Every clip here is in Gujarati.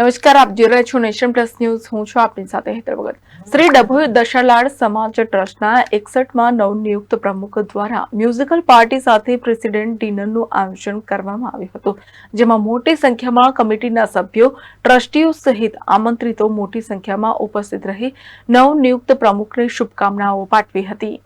નમસ્કાર, આપ જોઈ રહ્યા છો નેશન પ્લસ ન્યૂઝ. હું છું આપની સાથે હેતર ભગત. શ્રી ડભોઈ દશાલાડ સમાજ ટ્રસ્ટના એકસઠમાં નવનિયુક્ત પ્રમુખ દ્વારા મ્યુઝિકલ પાર્ટી સાથે પ્રેસિડેન્ટ ડિનરનું આયોજન કરવામાં આવ્યું હતું, જેમાં મોટી સંખ્યામાં કમિટીના સભ્યો, ટ્રસ્ટીઓ સહિત આમંત્રિતો મોટી સંખ્યામાં ઉપસ્થિત રહી નવનિયુક્ત પ્રમુખને શુભકામનાઓ પાઠવી હતી.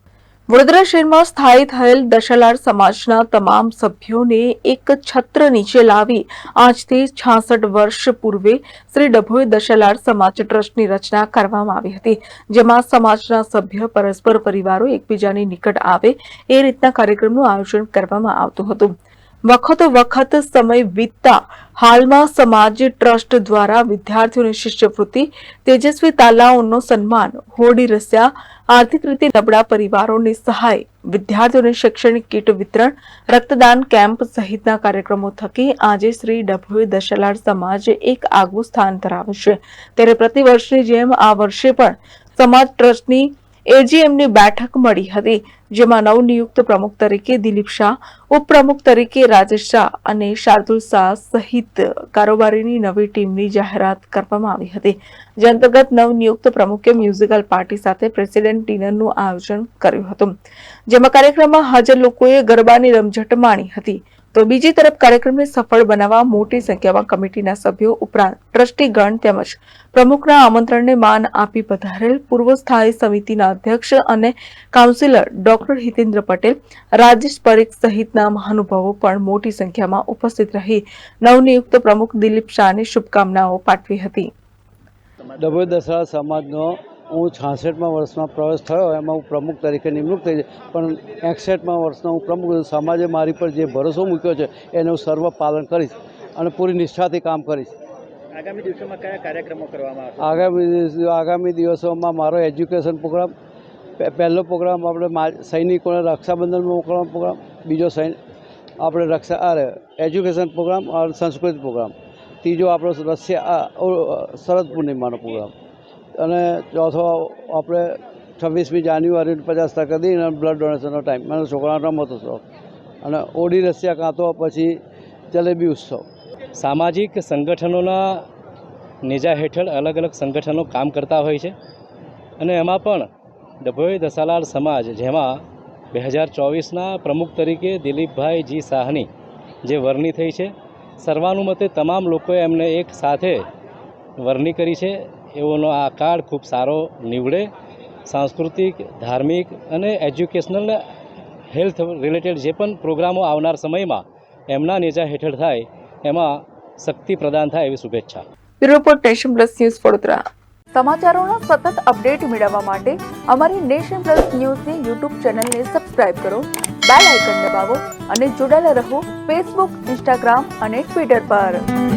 વડોદરા શહેરમાં સ્થાયી થયેલ દશલાર સમાજના તમામ સભ્યોને એક છત્ર નીચે લાવી આજથી છાસઠ વર્ષ પૂર્વે શ્રી ડભોઈ દશલાર સમાજ ટ્રસ્ટની રચના કરવામાં આવી હતી, જેમાં સમાજના સભ્ય પરસ્પર પરિવારો એકબીજાની નિકટ આવે એ રીતના કાર્યક્રમનું આયોજન કરવામાં આવતું હતું. વખતો વખત સમય વીતતા હાલમાં સમાજ ટ્રસ્ટ દ્વારા વિદ્યાર્થીઓની શિષ્યવૃત્તિ, તેજસ્વી તાલાઓનો સન્માન હોડી રસ્યા, આર્થિક રીતે નબળા પરિવારોની સહાય, વિદ્યાર્થીઓને શૈક્ષણિક કીટ વિતરણ, રક્તદાન કેમ્પ સહિતના કાર્યક્રમો થકી આજે શ્રી ડભોઈ દશલાડ સમાજ એક આગવું સ્થાન ધરાવે છે. ત્યારે પ્રતિવર્ષની જેમ આ વર્ષે પણ સમાજ ટ્રસ્ટની એજીએમની બેઠક મળી હતી, જેમાં નવનિયુક્ત પ્રમુખ તરીકે દિલીપ શાહ, ઉપપ્રમુખ તરીકે રાજેશ શાહ અને શાર્દુલ શાહ સહિત કારોબારીની નવી ટીમની જાહેરાત કરવામાં આવી હતી. જે અંતર્ગત નવનિયુક્ત પ્રમુખે મ્યુઝિકલ પાર્ટી સાથે પ્રેસિડેન્ટ ડિનરનું આયોજન કર્યું હતું. જેમાં કાર્યક્રમમાં હાજર લોકોએ ગરબાની રમઝટ માણી હતી. તો બીજી તરફ કાર્યક્રમને સફળ બનાવવા મોટી સંખ્યામાં કમિટીના સભ્યો ઉપરાંત ટ્રસ્ટીગણ તેમજ પ્રમુખના આમંત્રણને માન આપી પધારેલ પૂર્વ સ્થાયી સમિતિના અધ્યક્ષ અને કાઉન્સિલર ડોક્ટર હિતેન્દ્ર પટેલ રાજેશ પરીખ સહિતના મહાનુભાવો પણ મોટી સંખ્યામાં ઉપસ્થિત રહી નવનિયુક્ત પ્રમુખ દિલીપ શાહને શુભકામનાઓ પાઠવી હતી. દસરા સમાજનો હું છાસઠમાં વર્ષમાં પ્રવેશ થયો એમાં હું પ્રમુખ તરીકે નિમણૂક થઈ છે પણ એકસઠમાં વર્ષનો હું પ્રમુખ સમાજે મારી પર જે ભરોસો મૂક્યો છે એને હું સર્વ પાલન કરીશ અને પૂરી નિષ્ઠાથી કામ કરીશ. આગામી દિવસોમાં કયા કાર્યક્રમો કરવામાં આવશે? આગામી આગામી દિવસોમાં મારો એજ્યુકેશન પ્રોગ્રામ પહેલો પ્રોગ્રામ આપણે સૈનિકોને રક્ષાબંધન મોકલવાનો પ્રોગ્રામ બીજો સૈન આપણે રક્ષા અરે એજ્યુકેશન પ્રોગ્રામ અને સંસ્કૃત પ્રોગ્રામ. ત્રીજો આપણો રશિયા શરદ પૂર્ણિમાનો પ્રોગ્રામ. અને ચોથો, આપણે છવ્વીસમી જાન્યુઆરી પચાસ ટકા દઈને બ્લડ ડોનેશનનો ટાઈમ મને છોકરાનો રમતો શોખ. અને ઓડી રશિયા કાં તો પછી જલેબી ઉત્સવ. સામાજિક સંગઠનોના નેજા હેઠળ અલગ અલગ સંગઠનો કામ કરતા હોય છે. અને એમાં પણ ડભોઈ દસાલાલ સમાજ, જેમાં બે હજાર ચોવીસના પ્રમુખ તરીકે દિલીપભાઈ જી શાહની જે વરણી થઈ છે. સર્વાનુમતે તમામ લોકોએ એમને એક સાથે વરણી કરી છે. એઓનો આ કાળ ખૂબ સારો નીવડે. સાંસ્કૃતિક ધાર્મિક અને એજ્યુકેશનલ હેલ્થ રિલેટેડ જે પણ પ્રોગ્રામો આવનાર સમયમાં એમના નેજા હેઠળ થાય એમાં શક્તિ પ્રદાન થાય એવી શુભેચ્છા. Report nation plus news Vadodara. સમાચારોના સતત અપડેટ મેળવવા માટે અમારી નેશન પ્લસ ન્યૂઝની યુટ્યુબ ચેનલને સબસ્ક્રાઇબ કરો બેલ આઇકન દબાવો અને જોડાયેલા રહો ફેસબુક ઇન્સ્ટાગ્રામ અને ટ્વિટર પર.